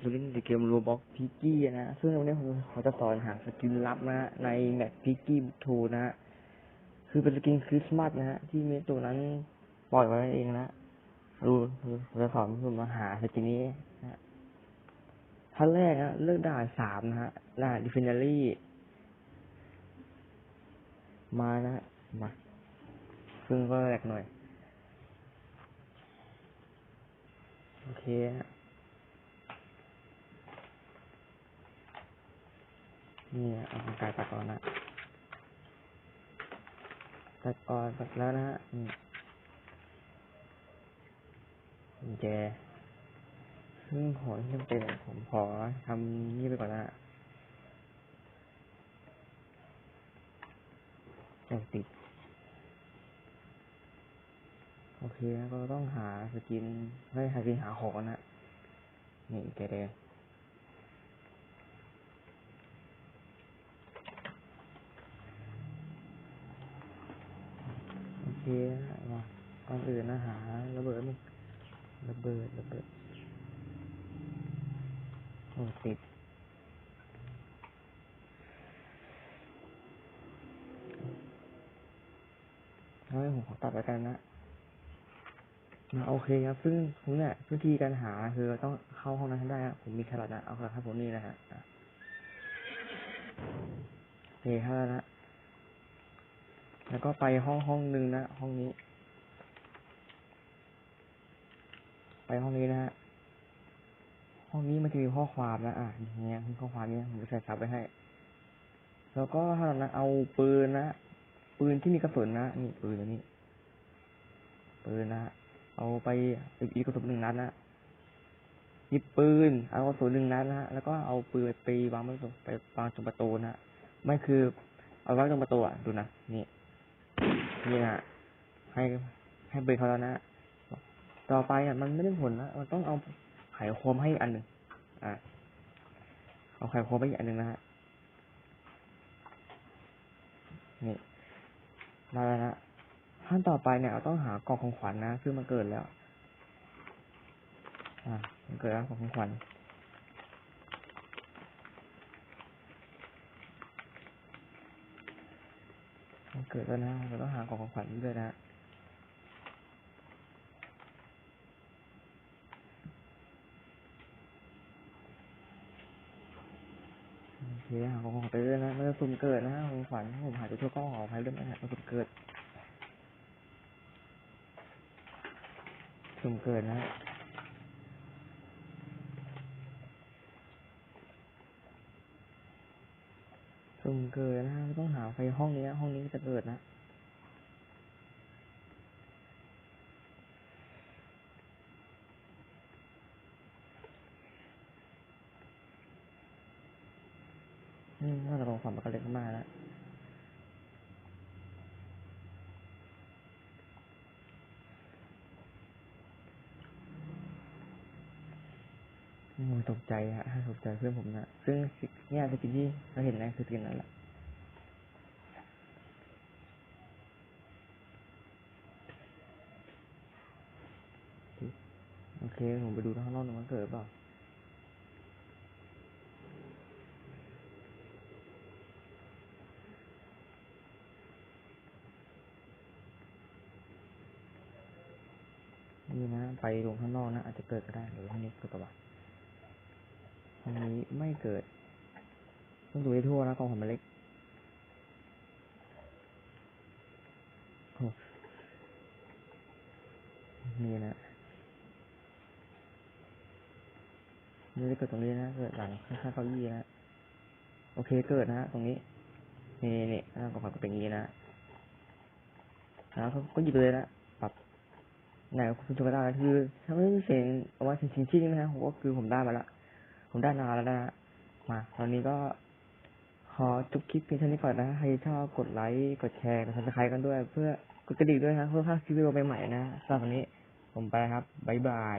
ดูเล่นในเกมโรบ็อกพิกกี้นะซึ่งวันนี้ผมเขาจะสอนหาสกินลับนะฮะในแมปพิกกี้บุกทูนะฮะคือเป็นสกินคริสต์มาสนะฮะที่เมตัวนั้นปล่อยไว้เองนะดูดูผมจะสอนผมมาหาสกินนี้นะฮะขั้นแรกนะเลือกด่านสามนะฮะด่านดิฟินารี่มานะมาซึ่งก็แรกหน่อย โอเคฮะ นี่เอาของกายตัดก่อนนะตัดก่อนตัดแล้วนะฮะนี่แจซึ่งของที่จำเป็นผมขอทำนี่ไปก่อนนะฮะแจติด โอเคก็ต้องหาสกินไม่หาสกินหาของนะนี่แกแดง โอเคนะมาก่อนอื่นนะหาระเบิดมึงระเบิดระเบิดโอ้ติดเอาให้ผมขอตัดไปกันนะอ่าโอเคครับ ซึ่งผมเนี่ยวิธีการหาคือต้องเข้าห้องนั้นให้ได้ครับผมมีแครอทนะ เอาแครอทให้ผมนี่นะฮะอะโอเคครับแล้วนะ แล้วก็ไปห้องห้องหนึ่งนะห้องนี้ ไปห้องนี้นะฮะห้องนี้มันจะมีข้อความนะอะอย่างเงี้ยข้อความเนี้ยผมจะใส่ซับไว้ให้ แล้วก็ถ้าเรานะเอาปืนนะปืนที่มีกระสุนนะนี่ปืนอันนี้ปืนนะฮะเอาไปอีกกระสุนหนึ่งนัดนะหยิบปืน เอากระสุนหนึ่งนัดนะฮะแล้วก็เอาปืนไปวางไว้ตรงไปวางตรงประตูนะฮะไม่คือ เอาไว้ตรงประตูอะดูนะนี่ นี่นะฮะให้ให้เบรกเขาแล้วนะ ต่อไปอะมันไม่ได้ผลนะมันต้องเอาไขควงให้อันหนึ่งอะเอาไขควงไปอีกอันหนึ่งนะฮะนี่ได้แล้วนะขั้นต่อไปเนี่ยเราต้องหากล่องของขวัญนะซึ่งมันเกิดแล้ว อ่ามันเกิดแล้วกล่องของขวัญ เกิดแล้วนะเราต้องหากล่องของขวัญด้วยนะโอเคหากล่องของขวัญไปเรื่อยนะมันจะสุ่มเกิดนะของขวัญผมหาตัวทั่วกล้องออไปเรื่อยนะมันสุ่มเกิดสุ่มเกิดนะฮะ สุ่มเกิดนะต้องหาไฟห้องนี้นะห้องนี้จะเกิดนะอืมน่าจะลองความมันก็เล็กมากแล้ว โอ้ยตกใจฮะตกใจเพื่อนผมนะซึ่งเนี่ยสกินที่เราเห็นนะคือสกินนั่นแหละโอเค ผมไปดูข้างนอกหน่อยมันเกิดเปล่านี่นะ ไปลงข้างนอกนะ อาจจะเกิดก็ได้หรือห้องนี้เกิดกับว่า ห้องนี้ไม่เกิดต้องดูให้ทั่วนะกองของมันเล็กโอ้นี่นะนี่จะเกิดตรงนี้นะ เกิดหลังข้างๆเก้าอี้นะ โอเคเกิดนะตรงนี้ นี่นี่นี่กองของก็เป็นอย่างนี้นะแล้วเขาก็หยิบเลยนะปรับไหนคุณจะมาได้คือถ้าไม่เสียงเอาว่าชิงชิงๆนะฮะผมก็คือผมได้มาละ ผมได้นานแล้วนะมาตอนนี้ก็ขอจบคลิปเพียงเท่านี้ก่อนนะใครชอบกดไลค์กดแชร์กดซับสไครต์กันด้วย เพื่อกดกระดิ่งด้วยนะเพื่อพลาดคลิปวิดีโอใหม่ๆนะสำหรับวันนี้ผมไปครับบ๊ายบาย